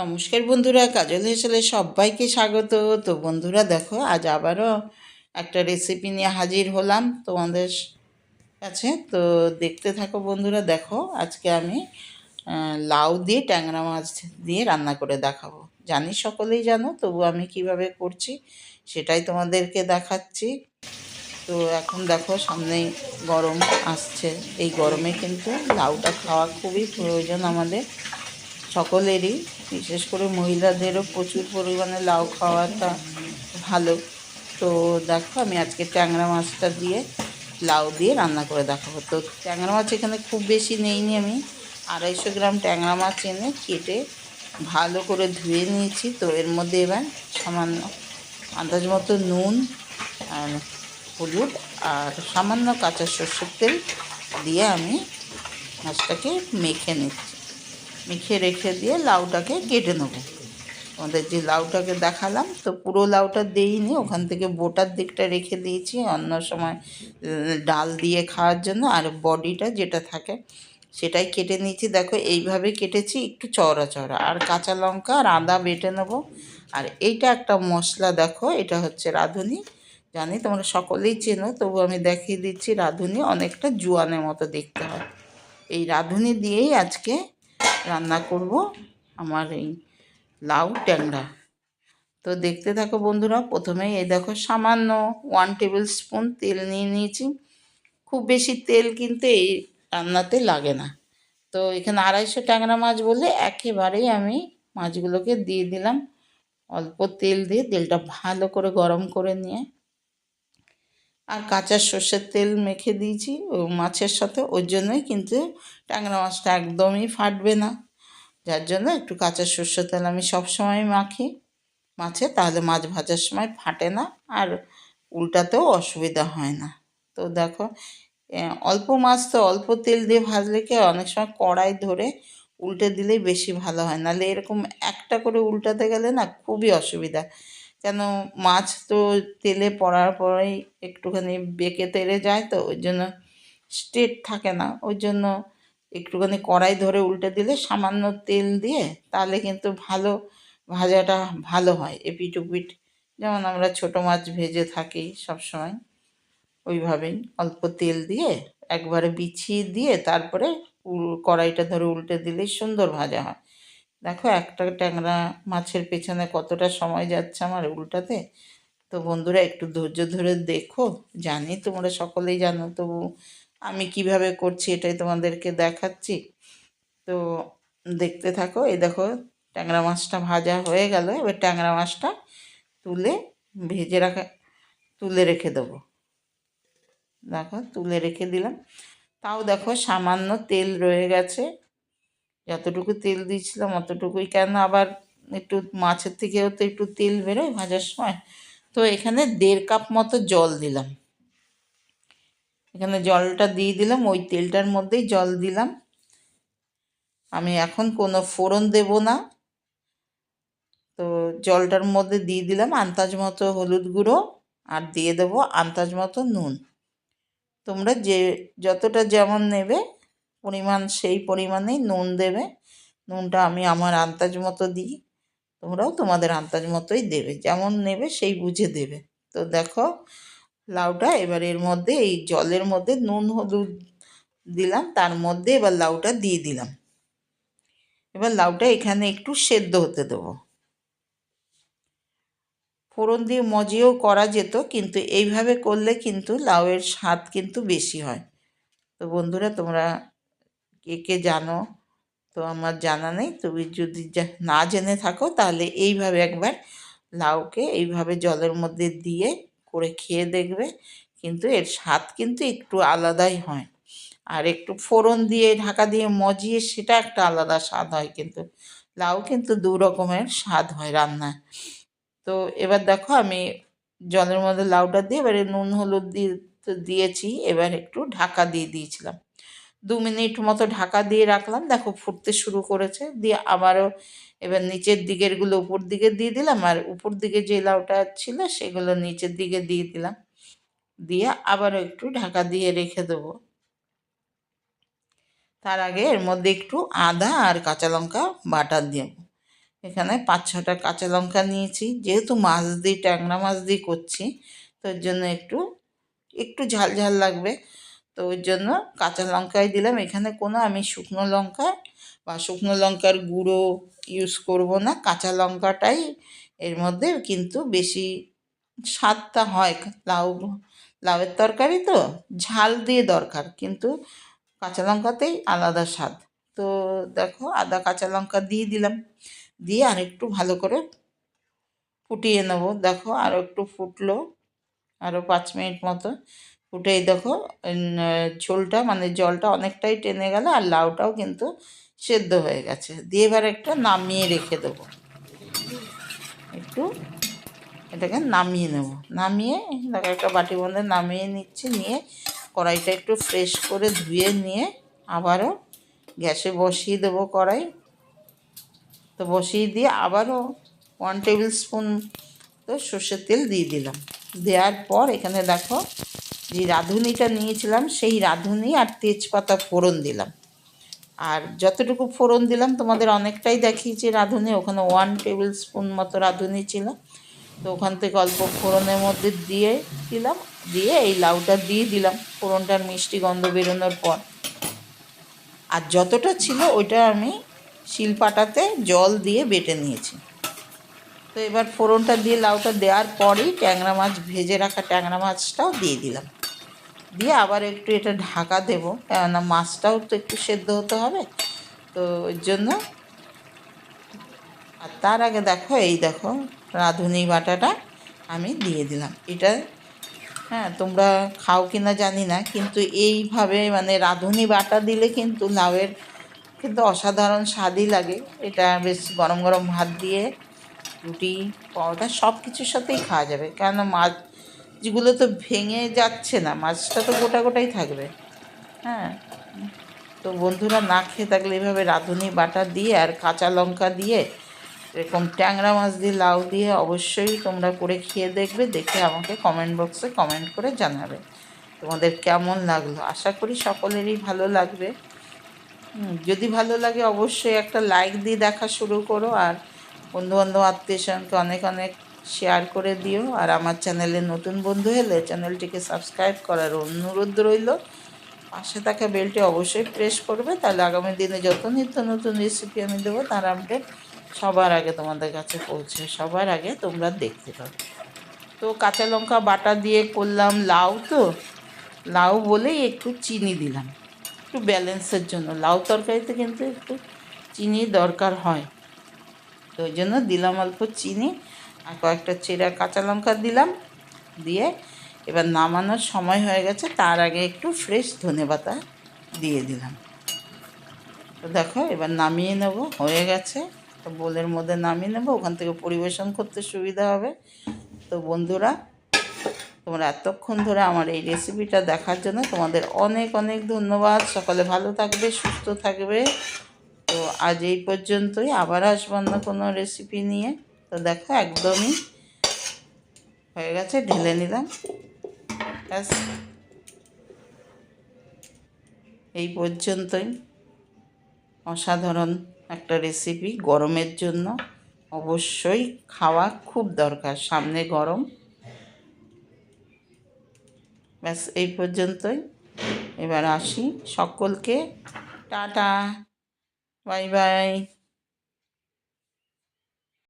নমস্কার বন্ধুরা, কাজল হেসেলে সবাইকে স্বাগত। তো বন্ধুরা, দেখো, আজ আবারও একটা রেসিপি নিয়ে হাজির হলাম তোমাদের কাছে। তো দেখতে থাকো বন্ধুরা, দেখো, আজকে আমি লাউ দিয়ে ট্যাংরা মাছ দিয়ে রান্না করে দেখাবো। জানি সকলেই জানো, তবু আমি কীভাবে করছি সেটাই তোমাদেরকে দেখাচ্ছি। তো এখন দেখো, সামনেই গরম আসছে। এই গরমে কিন্তু লাউটা খাওয়া খুবই প্রয়োজন আমাদের। সকলেরই, বিশেষ করে মহিলাদেরও প্রচুর পরিমাণে লাউ খাওয়াটা ভালো। তো দেখো, আমি আজকে ট্যাংরা মাছটা দিয়ে লাউ দিয়ে রান্না করে দেখাবো। তো ট্যাংরা মাছ এখানে খুব বেশি নেইনি আমি। আড়াইশো গ্রাম ট্যাংরা মাছ এনে কেটে ভালো করে ধুয়ে নিয়েছি। তো এর মধ্যে এবার সামান্য আন্দাজ মতো নুন আর হলুদ আর সামান্য কাঁচা সর্ষের তেল দিয়ে আমি মাছটাকে মেখে নিচ্ছি। মেখে রেখে দিয়ে লাউটাকে কেটে নেব। আমাদের যে লাউটাকে দেখালাম, তো পুরো লাউটা দিইনি, ওখান থেকে বোটার দিকটা রেখে দিয়েছি। অন্য সময় ডাল দিয়ে খাওয়ার জন্য আর বডিটা যেটা থাকে সেটাই কেটে নিয়েছি। দেখো, এইভাবে কেটেছি, একটু চওড়া চওড়া। আর কাঁচা লঙ্কা আর আদা বেটে নেব। আর এইটা একটা মশলা দেখো, এটা হচ্ছে রাঁধুনি। জানি তোমরা সকলেই চেনো, তবু আমি দেখিয়ে দিচ্ছি, রাঁধুনি অনেকটা জুয়ানের মতো দেখতে হয়। এই রাঁধুনি দিয়েই আজকে রান্না করব আমার এই লাউ ট্যাংরা। তো দেখতে থাকো বন্ধুরা প্রথমে এই দেখো সামান্য ওয়ান টেবিল স্পুন তেল নিয়ে নিয়েছি। খুব বেশি তেল কিন্তু এই রান্নাতে লাগে না। তো এখানে আড়াইশো ট্যাংরা মাছ বলে একেবারেই আমি মাছগুলোকে দিয়ে দিলাম। অল্প তেল দিয়ে তেলটা ভালো করে গরম করে নিয়ে আর কাঁচা সর্ষের তেল মেখে দিয়েছি, ও মাছের সাথে ওর জন্যই কিন্তু ট্যাংরা মাছটা একদমই ফাটবে না। যার জন্য একটু কাঁচা সর্ষের তেল আমি সবসময় মাখি। মাছে তাহলে মাছ ভাজার সময় ফাটে না, আর উল্টাতেও অসুবিধা হয় না। তো দেখো অল্প মাছ তো অল্প তেল দিয়ে ভাজলে কি অনেক সময় কড়াই ধরে উল্টে দিলেই বেশি ভালো হয়। নাহলে এরকম একটা করে উল্টাতে গেলে না খুবই অসুবিধা। কেন মাছ তো তেলে পড়ার পরেই একটুখানি বেঁকে তেড়ে যায় তো, ওই জন্য স্ট্রেট থাকে না। ওই জন্য একটুখানি কড়াই ধরে উল্টে দিলে সামান্য তেল দিয়ে তাহলে কিন্তু ভালো ভাজাটা ভালো হয় এপিট ওপিট যেমন আমরা ছোটো মাছ ভেজে থাকি সব সময় ওইভাবেই অল্প তেল দিয়ে একবারে বিছিয়ে দিয়ে তারপরে কড়াইটা ধরে উল্টে দিলেই সুন্দর ভাজা হয়। দেখো, একটা ট্যাংরা মাছের পেছনে কতটা সময় যাচ্ছে আমার উল্টাতে। তো বন্ধুরা, একটু ধৈর্য ধরে দেখো। জানি তোমরা সকলেই জানো, তবু আমি কীভাবে করছি এটাই তোমাদেরকে দেখাচ্ছি। তো দেখতে থাকো, এই দেখো, ট্যাংরা মাছটা ভাজা হয়ে গেল। এবার ট্যাংরা মাছটা তুলে ভেজে রাখা, তুলে রেখে দেবো। দেখো, তুলে রেখে দিলাম। তাও দেখো, সামান্য তেল রয়ে গেছে। যতটুকু তেল দিয়েছিলাম অতটুকুই। কেন আবার একটু মাছের থেকেও তো একটু তেল বেরোয় ভাজার সময়? তো এখানে দেড় কাপ মতো জল দিলাম। এখানে জলটা দিয়ে দিলাম, ওই তেলটার মধ্যেই জল দিলাম। আমি এখন কোনো ফোড়ন দেব না। তো জলটার মধ্যে দিয়ে দিলাম আন্দাজ মতো হলুদ গুঁড়ো আর দিয়ে দেবো আন্দাজ মতো নুন। তোমরা যে যতটা যেমন নেবে পরিমাণ, সেই পরিমাণেই নুন দেবে। নুনটা আমি আমার আন্দাজ মতো দিই। তোমরাও তোমাদের আন্দাজ মতোই দেবে। যেমন নেবে সেই বুঝে দেবে। তো দেখো, লাউটা এবার এর মধ্যে, এই জলের মধ্যে নুন, হলুদ দিলাম, তার মধ্যে এবার লাউটা দিয়ে দিলাম। এবার লাউটা এখানে একটু সেদ্ধ হতে দেবো। ফোড়ন দিয়ে মজিয়েও করা যেত, কিন্তু এইভাবে করলে কিন্তু লাউয়ের স্বাদ কিন্তু বেশি হয়। তো বন্ধুরা, তোমরা কে কে জানো? তো আমার জানা নেই। তুমি যদি না জেনে থাকো তাহলে এইভাবে একবার লাউকে এইভাবে জলের মধ্যে দিয়ে করে খেয়ে দেখবে। কিন্তু এর স্বাদ কিন্তু একটু আলাদাই হয়। আর একটু ফোড়ন দিয়ে, ঢাকা দিয়ে মজিয়ে সেটা একটা আলাদা স্বাদ হয় কিন্তু। লাউ কিন্তু দু রকমের স্বাদ হয় রান্নায়। তো এবার দেখো আমি জলের মধ্যে লাউটা দিয়ে, এবারে নুন, হলুদ দিয়ে তো দিয়েছি। এবার একটু ঢাকা দিয়ে দিয়েছিলাম। দু মিনিট মতো ঢাকা দিয়ে রাখলাম। দেখো ফুটতে শুরু করেছে। দিয়ে আবারও এবার নিচের দিকেরগুলো উপর দিকে দিয়ে দিলাম। আর উপর দিকে যে লাউটা ছিল সেগুলো নিচের দিকে দিয়ে দিলাম। দিয়ে আবারও একটু ঢাকা দিয়ে রেখে দেবো। তার আগে এর মধ্যে একটু আদা আর কাঁচা লঙ্কা বাটা দেব। এখানে পাঁচ ছটা কাঁচা লঙ্কা নিয়েছি। যেহেতু মাছ দিয়ে, ট্যাংরা মাছ দিয়ে করছি তো ওর জন্য একটু একটু ঝাল ঝাল লাগবে। তো ওই জন্য কাঁচা লঙ্কাই দিলাম। এখানে কোনো আমি শুকনো লঙ্কা বা শুকনো লঙ্কার গুঁড়ো ইউজ করব না। কাঁচা লঙ্কাটাই এর মধ্যে কিন্তু বেশি স্বাদটা হয়। লাউ, লাউয়ের তরকারি তো ঝাল দিয়ে দরকার, কিন্তু কাঁচা লঙ্কাতেই আলাদা স্বাদ। তো দেখো আদা, কাঁচা লঙ্কা দিয়ে দিলাম। দিয়ে আর একটু ভালো করে ফুটিয়ে নেব। দেখো আরও একটু ফুটলো আরও পাঁচ মিনিট মতো। ফুটেই দেখো ঝোলটা মানে জলটা অনেকটাই টেনে গেল আর লাউটাও কিন্তু সেদ্ধ হয়ে গেছে। দিয়ে এবার একটা নামিয়ে রেখে দেবো। একটু এটাকে নামিয়ে নেব। নামিয়ে দেখো একটা বাটি মধ্যে নামিয়ে নিচ্ছি, নিয়ে কড়াইটা একটু ফ্রেশ করে ধুয়ে নিয়ে আবারও গ্যাসে বসিয়ে দেবো কড়াই। তো বসিয়ে দিয়ে আবারও ওয়ান টেবিল স্পুন তো সর্ষের তেল দিয়ে দিলাম। দেওয়ার পর এখানে দেখো যে রাঁধুনিটা নিয়েছিলাম, সেই রাঁধুনি আর তেজপাতা ফোড়ন দিলাম। আর যতটুকু ফোড়ন দিলাম, তোমাদের অনেকটাই দেখিয়েছি রাঁধুনি। ওখানে ওয়ান টেবিল স্পুন মতো রাঁধুনি ছিল। তো ওখান থেকে অল্প ফোড়নের মধ্যে দিয়ে দিলাম। দিয়ে এই লাউটা দিয়ে দিলাম। ফোড়নটার মিষ্টি গন্ধ বেরোনোর পর। আর যতটা ছিল, ওইটা আমি শিলপাটাতে জল দিয়ে বেটে নিয়েছি। তো এবার ফোড়নটা দিয়ে লাউটা দেওয়ার পরেই ট্যাংরা মাছ, ভেজে রাখা ট্যাংরা মাছটাও দিয়ে দিলাম। দিয়ে আবার একটু এটা ঢাকা দেবো, কেননা মাছটাও তো একটু সেদ্ধ হতে হবে। তো ওই জন্য আর তার আগে দেখো, এই দেখো রাঁধুনি বাটাটা আমি দিয়ে দিলাম। এটা হ্যাঁ তোমরা খাও কি না জানি না, কিন্তু এইভাবে মানে রাঁধুনি বাটা দিলে কিন্তু লাউয়ের কিন্তু অসাধারণ স্বাদই লাগে। এটা বেশ গরম গরম ভাত দিয়ে রুটি, পরোটা সব কিছুর সাথেই খাওয়া যাবে। কেন মাছ যেগুলো তো ভেঙে যাচ্ছে না, মাছটা তো গোটা গোটাই থাকবে। হ্যাঁ? তো বন্ধুরা না খেয়ে থাকলে এভাবে রাঁধুনি, বাটা দিয়ে আর কাঁচা লঙ্কা দিয়ে, এরকম ট্যাংরা মাছ দিয়ে, লাউ দিয়ে অবশ্যই তোমরা করে খেয়ে দেখবে, দেখে আমাকে কমেন্ট বক্সে কমেন্ট করে জানাবে। তোমাদের কেমন লাগল? আশা করি সকলেরই ভালো লাগবে। যদি ভালো লাগে অবশ্যই একটা লাইক দিয়ে দেখা শুরু করো আর বন্ধুবান্ধব, আত্মীয় স্বজনকে অনেক অনেক শেয়ার করে দিও। আর আমার চ্যানেলে নতুন বন্ধু হলে চ্যানেলটিকে সাবস্ক্রাইব করার অনুরোধ রইল। পাশে থাকা বেলটি অবশ্যই প্রেস করবে। তাহলে আগামী দিনে যত নিত্য নতুন রেসিপি আমি দেবো, তার আপডেট সবার আগে তোমাদের কাছে পৌঁছে, সবার আগে তোমরা দেখতে পাবে। তো কাঁচা লঙ্কা বাটা দিয়ে করলাম লাউ তো, লাউ বলেই একটু চিনি দিলাম। একটু ব্যালেন্সের জন্য। লাউ তরকারিতে কিন্তু একটু চিনি দরকার হয়। তো ওই জন্য দিলাম অল্প চিনি আর কয়েকটা চেরা কাঁচা লঙ্কা দিলাম। দিয়ে এবার নামানোর সময় হয়ে গেছে, তার আগে একটু ফ্রেশ ধনেপাতা দিয়ে দিলাম। তো দেখো, এবার নামিয়ে নেব, হয়ে গেছে। তো বোলের মধ্যে নামিয়ে নেব, ওখান থেকে পরিবেশন করতে সুবিধা হবে। তো বন্ধুরা, তোমরা এতক্ষণ ধরে আমার এই রেসিপিটা দেখার জন্য তোমাদের অনেক অনেক ধন্যবাদ। সকলে ভালো থাকবে, সুস্থ থাকবে। তো আজ এই পর্যন্তই। আবার আসব অন্য কোনো রেসিপি নিয়ে। তো দেখো, একদমই হয়ে গেছে, ঢেলে নিলাম। ব্যাস। এই পর্যন্তই। অসাধারণ একটা রেসিপি গরমের জন্য। অবশ্যই খাওয়া খুব দরকার, সামনে গরম। ব্যাস, এই পর্যন্তই। এবার আসি সকলকে। টাটা। 拜拜。